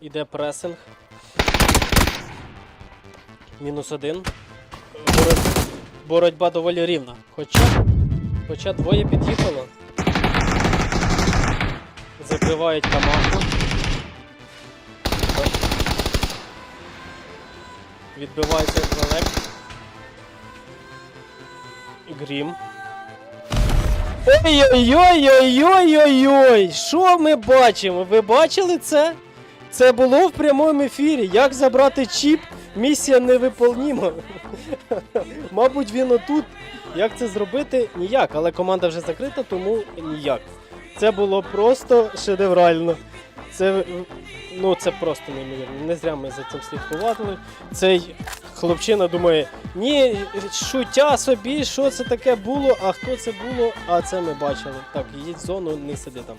Іде пресинг. Мінус один. Боротьба, доволі рівна. Хоча, хоча двоє під'їхало. Закривають камаху. Відбивається інтелект. Грім. Ой-ой-ой-ой-ой-ой-ой! Що ми бачимо? Ви бачили це? Це було в прямому ефірі. Як забрати чіп? Місія невиполніма. Мабуть, він отут. Як це зробити? Ніяк, але команда вже закрита, тому ніяк. Це було просто шедеврально. Це, ну, це просто неймовірно. Не зря ми за цим слідкували. Цей хлопчина думає, ні, шуття собі, що це таке було, а хто це було, а це ми бачили. Так, їдь зону, не сиди там.